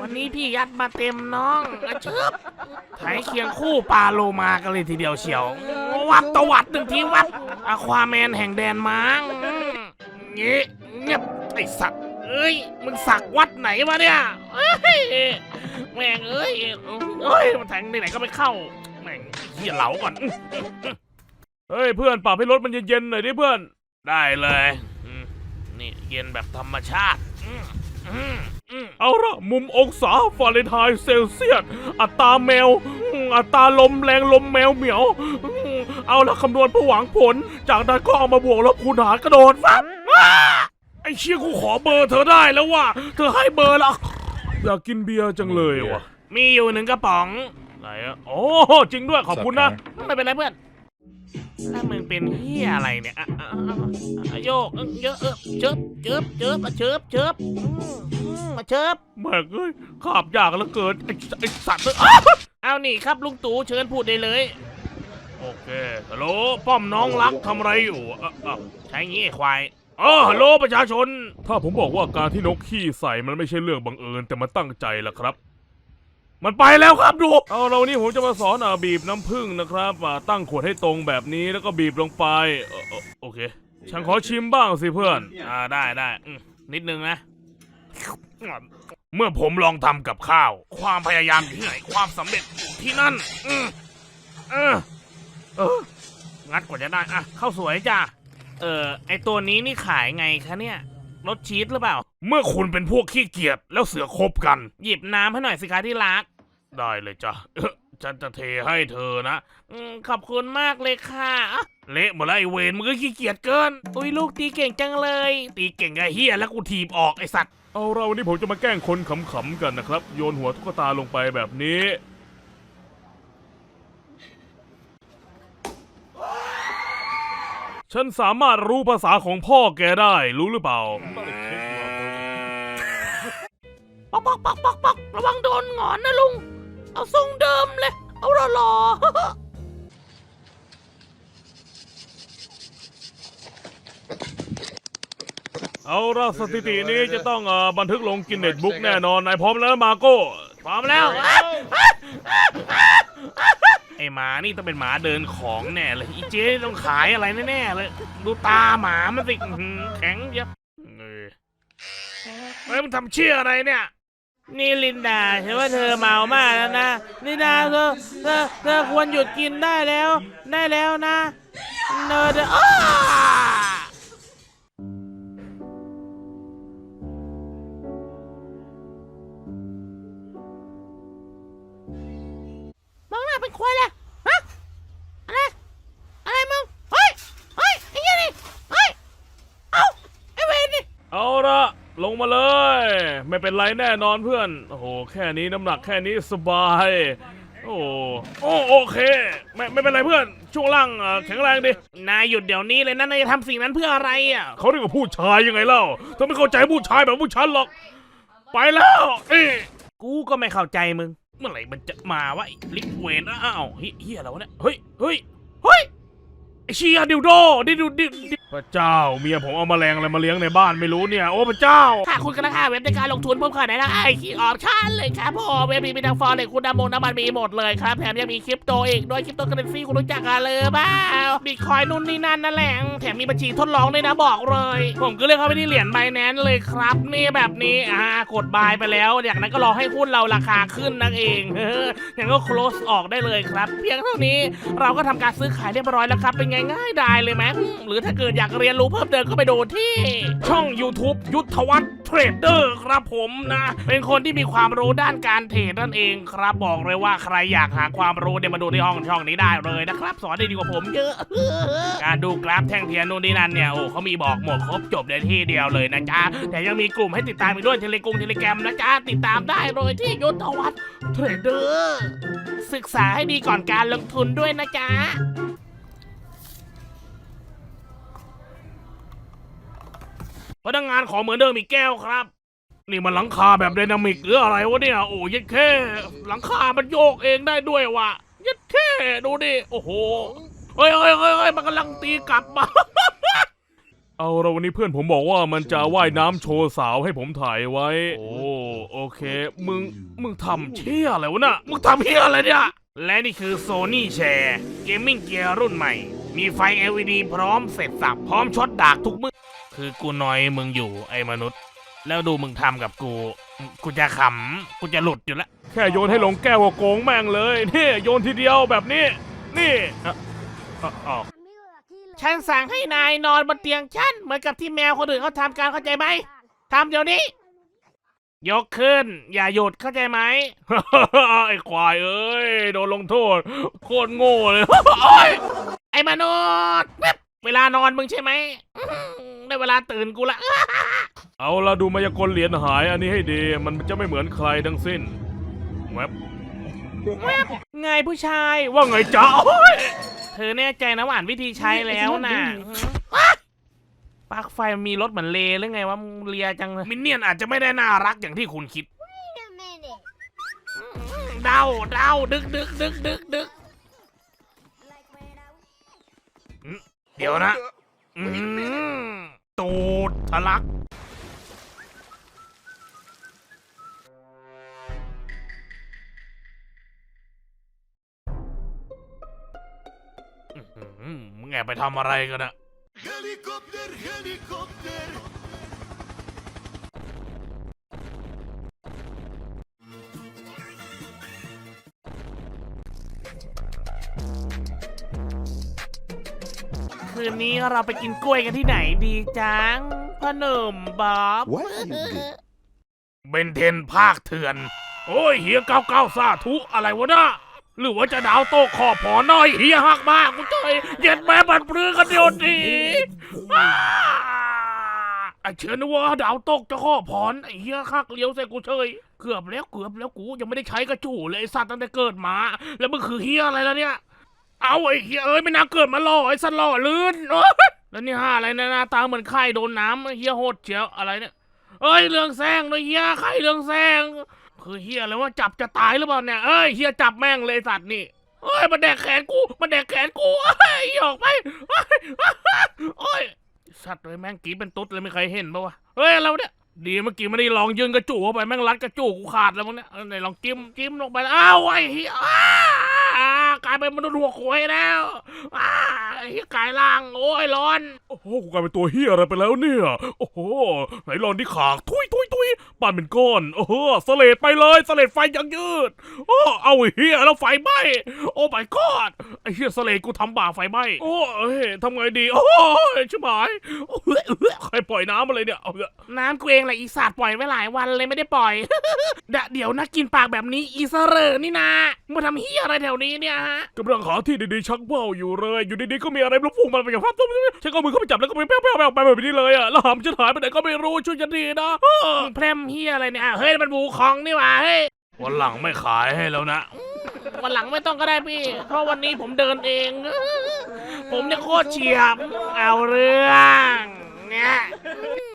วันนี้พี่ยัดมาเต็มน้องอะชิบไถเคียงคู่ปลาโลมากันเลยทีเดียวเชียว วัดตวัดหนึ่งทีวัดอะควาแมนแห่งแดนมังเงี้ยเงียบไอสัตว์เอ้ยมึงสักวัดไหนมาเนี่ยเอ้ยแม่งเอ้ยเอ้ยมันแทงที่ไหนก็ไม่เข้าแม่งเหี้ยเหลาก่อนเฮ้ยเพื่อนปรับให้รถมันเย็นๆหน่อยดิเพื่อน ได้เลย นี่เย็นแบบธรรมชาติ เอาละมุมองศาฟาเรนไฮต์เซลเซียส อัตราแมวอืมอัตราลมแรงลมแมวเหมียวอืมเอาละคำนวณเพื่อหวังผล จากนั้นก็เอามาบวกลบคูณหารกระโดดฟับอ้าไอ้เชี่ยกูขอเบอร์เธอได้แล้วว่ะเธอให้เบอร์ละอยากกินเบียร์จังเลยว่ะ มีอยู่หนึ่งกระป๋อง ไหนอะโอ้จริงด้วยขอบคุณนะ ไม่เป็นไรเพื่อน ถ้ามึงเป็นเฮียอะไรเนี่ยอะอะอะอะโยกเยอะเออเจิบเจิบเจิบอะเจิบเจิบอืมอืมมาเจิบแม่งเอ้ยขาบยากเหลือเกินไอ้ไอ้สัตว์เอ้ยเอานี่ครับลุงตู่เชิญพูดได้เลย โอเคฮัลโหลป้อมน้องรักทำอะไรอยู่อะอะใช้งี้ไอ้ควายอ๋อฮัลโหลประชาชน ถ้าผมบอกว่าการที่นกขี้ใส่มันไม่ใช่เรื่องบังเอิญแต่มันตั้งใจล่ะครับ มันไปแล้วครับดู เอาเรานี่ผมจะมาสอนอะบีบน้ำผึ้งนะครับอ่าตั้งขวดให้ตรงแบบนี้แล้วก็บีบลงไปเออเออโอเค ฉันขอชิมบ้างสิเพื่อน อ่าได้ได้อืมนิดนึงนะ เมื่อผมลองทำกับข้าว ความพยายามอยู่ที่ไหนความสำเร็จอยู่ที่นั่นอืมเออเอองัดกว่าจะได้อะข้าวสวยจ้ะเออไอตัวนี้นี่ขายไงคะเนี่ยรสชีสหรือเปล่า เมื่อคุณเป็นพวกขี้เกียจแล้วเสือกคบกัน หยิบน้ำให้หน่อยสิคะที่รัก ได้เลยจ้ะเอ้อฉันจะเทให้เธอนะอืมขอบคุณมากเลยค่ะอะเละหมดแล้วไอ้เวนมึงก็ขี้เกียจเกิน อุ้ยลูกตีเก่งจังเลย ตีเก่งไอ้เฮียแล้วกูถีบออกไอ้สัตว์เอาเราวันนี้ผมจะมาแกล้งคนขำๆกันนะครับ โยนหัวตุ๊กตาลงไปแบบนี้ ฉันสามารถรู้ภาษาของพ่อแกได้รู้หรือเปล่า ปอกปอกปอกปอกปอกระวังโดนหงอนนะลุง เอาทรงเดิมเลย เอาหล่อๆเอาละสถิตินี้จะต้องเอ่อบันทึกลงกินเน็ตบุ๊กแน่นอนนายพร้อมแล้วมาโก้พร้อมแล้วไอหมานี่ต้องเป็นหมาเดินของแน่เลยอีเจ๊ต้องขายอะไรแน่ๆเลย ดูตาหมามันสิอื้อหือแข็งยับเออเฮ้ยมันทำเชี่ยอะไรเนี่ย นี่ลินดาฉันว่าเธอเมามากแล้วนะลินดาเธอเธอเธอควรหยุดกินได้แล้ว ได้แล้วนะเนอเดออ้ามึงหน่าเป็นควายเลยฮะอะไร อะไรมึง เฮ้ย เฮ้ยไอ้เหี้ยนี่ เฮ้ย เอาไอ้เวรนี่ เอาละ ลงมาเลย ไม่เป็นไรแน่นอนเพื่อน โอ้โห แค่นี้น้ำหนักแค่นี้สบาย โอ้โอ้โอเค ไม่ไม่เป็นไรเพื่อน ช่วงล่างเอ่อแข็งแรงดิ นายหยุดเดี๋ยวนี้เลยนะนายจะทำสิ่งนั้นเพื่ออะไรอะ เขาเรียกว่าผู้ชายยังไงเล่าเธอไม่เข้าใจผู้ชายแบบผู้ฉันหรอก ไปแล้วเอ้ยกูก็ไม่เข้าใจมึง เมื่อไหร่มันจะมาวะไอ้ลิกเวนอ้าวเฮ้ยเฮียอะไรวะเนี่ย เฮ้ย เฮ้ย เฮ้ยไอ เชียดิวโดดิดูดิดิพระเจ้าเมียผมเอาแมลงอะไรมาเลี้ยงในบ้านไม่รู้เนี่ยโอ้พระเจ้า ถ้าคุณกำลังหาเว็บในการลงทุนเพิ่มขนาดไหนนะไอ้ขี้ออกชาติเลยครับผมเว็บนี้มีทั้งฟอร์เร็กคุณน้ำมงน้ำมันมีหมดเลยครับแถมยังมีคริปโตอีกด้วยคริปโตเคอเรนซีคุณรู้จักกันเลยเปล่าบิตคอยนู่นนี่นั่นนั่นแหละแถมมีบัญชีทดลองด้วยนะบอกเลย ผมก็เลือกเข้าไปที่เหรียญไบแนนเลยครับนี่แบบนี้อ่ากดบายไปแล้วอย่างนั้นก็รอให้หุ้นเราราคาขึ้นนั่นเองอย่างก็ close ออกได้เลยครับ เพียงเท่านี้เราก็ทำการซื้อขายเรียบร้อยแล้วครับเป็นไงง่ายไดายเลยไหมอืมหรือถ้าเกิดอยากเรียนรู้เพิ่มเติมก็ไปดูที่ ช่อง YouTube ยุทธวัฒน์เทรดเดอร์ครับผมนะ เป็นคนที่มีความรู้ด้านการเทรดนั่นเองครับบอกเลยว่าใครอยากหาความรู้เนี่ยมาดูที่ห้องช่องนี้ได้เลยนะครับ สอนได้ดีกว่าผมเยอะ การดูกราฟแท่งเทียนนู่นนี่นั่นเนี่ยโอ้เขามีบอกหมดครบจบในที่เดียวเลยนะจ๊ะแต่ยังมีกลุ่มให้ติดตามอีกด้วยเทเลกรุงเทเลแกรมนะจ๊ะติดตามได้เลยที่ยุทธวัฒน์เทรดเดอร์ศึกษาให้ดีก่อนการลงทุนด้วยนะจ๊ะ พนักงานขอเหมือนเดิมอีกแก้วครับ นี่มันหลังคาแบบไดนามิกหรืออะไรวะเนี่ย โอ้ยัดแค่หลังคามันโยกเองได้ด้วยวะยัดแค่ดูดิโอ้โหเฮ้ยเฮ้ยเฮ้ยเฮ้ยมันกำลังตีกลับมา เอาเราวันนี้เพื่อนผมบอกว่ามันจะว่ายน้ำโชว์สาวให้ผมถ่ายไว้ โอ้โอเค มึง มึงทำเชี่ยอะไรวะน่ะ มึงทำเชี่ยอะไรเนี่ย และนี่คือ Sony Share Gaming Gear รุ่นใหม่ มีไฟ LED พร้อมเสร็จสับพร้อมช็อตดากทุกมือคือกูน้อยมึงอยู่ไอ้มนุษย์ แล้วดูมึงทำกับกู กูจะขำกูจะหลุดอยู่แล้วแค่โยนให้ลงแก้วก็โกงแม่งเลยนี่โยนทีเดียวแบบนี้ นี่อะอะอะฉันสั่งให้นายนอนบนเตียงฉันเหมือนกับที่แมวคนอื่นเขาทำการเข้าใจไหมทำเดี๋ยวนี้ ยกขึ้น อย่าหยุดเข้าใจไหม ไอ้ควายเอ้ยโดนลงโทษโคตรโง่เลยไอ้ มนุษย์แป๊บเวลานอนมึงใช่ไหมอื้อหือได้เวลาตื่นกูละ เอาละดูมายากลเหรียญหายอันนี้ให้ดี มันจะไม่เหมือนใครทั้งสิ้นแวบไงผู้ชาย ว่าไงจ๊ะโอ้ยเธอแน่ใจนะว่าอ่านวิธีใช้แล้วนะปลั๊กไฟมันมีรถเหมือนเลหรือไงว่ามึงเลียจังเลยมินเนี่ยนอาจจะไม่ได้น่ารักอย่างที่คุณคิด Wait a minute. เดาเดาดึกดึกดึกดึก ดี๋ยวนะอืมตูดทะลัก อื้อหือมึงแอบไปทำอะไรกันอะ Helikopter, helikopter. คืนนี้เราไปกินกล้วยกันที่ไหนดีจังพ่อหนุ่มบ๊อบ What you did? เบนเทนภาคเถื่อน โอ้ยเฮียเก้าเก้าซาทุอะไรวะน่ะหรือว่าจะดาวโตขอบผอน้อยเฮียหักมากกูใจเย็นแม่บันปลือกันเดียวดีอ้าไอเชื่อนะว่าดาวตกจะขอบผอนไอเฮียหักเลี้ยวใส่กูเฉยเกือบแล้วเกือบแล้วกูยังไม่ได้ใช้กระจูเลยไอสัตว์ตั้งแต่เกิดมา แล้วมึงคือเฮียอะไรแล้วเนี่ย เอาไอ้เฮียเอ้ยไม่น่าเกิดมาหล่อไอ้สัตว์หล่อลื่นโอ๊ยแล้วนี่ห้าอะไรนะหน้าตาเหมือนไข่โดนน้ำเฮียโหดเจียวอะไรเนี่ยเอ้ยเรื่องแซงเลยเฮียใครเรื่องแซงคือเฮียอะไรว่าจับจะตายหรือเปล่าเนี่ยเอ้ยเฮียจับแม่งเลยสัตว์นี่เอ้ยมันแดกแขนกูมันแดกแขนกูเอ้ยออกไปเอ้ยโอ้ยสัตว์เลยแม่งกรีดเป็นตุ๊ดเลยไม่เคยเห็นปะวะเฮ้ยเราเนี่ย ดีเมื่อกี้ไม่ได้ลองยืนกระจูเข้าไปแม่งรัดกระจูกูขาดแล้วมึงเนี่ยเอาไหนลองจิ้มจิ้มลงไปอ้าวไอ้เฮียอ้ากลายเป็นมนุษย์หัวโขยแล้วอ้าไอ้เฮียกลายร่างโอ้ยร้อนโอ้โหกูกลายเป็นตัวเฮียอะไรไปแล้วเนี่ยโอ้โหไหนลองที่ขากทุยทุยทุยปั่นเป็นก้อนโอ้โหสเลดไปเลยสเลดไฟยังยืดโอ้เอาไอ้เฮียแล้วไฟไหม้โอ้ my god ไอ้เฮียสเลดกูทำบ่าไฟไหม้โอ้เอ้ยทำไงดีโอ้ยชิบหายโอ้ยใครปล่อยน้ำมาเลยเนี่ยเอาเถอะน้ำกูเองแหละอีสัตว์ปล่อยไว้หลายวันเลยไม่ได้ปล่อย เดะเดี๋ยวนะกินปากแบบนี้อีเสรอนี่นะมาทำเฮียอะไรแถวนี้เนี่ยฮะกำลังหาที่ดีๆชักเบ้าอยู่เลย อยู่ดีๆก็มีอะไรมาพุ่งมาไปกับภาพตุ้มฉันก็เอามือเข้าไปจับแล้วก็ไปแป๊วๆๆไปแบบนี้เลยอะแล้วหามฉันหายไปไหนก็ไม่รู้ช่วยฉันทีนะมึงแพรมเฮียอะไรเนี่ยอะเฮ้ยมันบูคองนี่หว่าเฮ้ยวันหลังไม่ขายให้แล้วนะ วันหลังไม่ต้องก็ได้พี่ เพราะวันนี้ผมเดินเอง ผมเนี่ยโคตรเฉียบ เอาเรื่องเนี่ย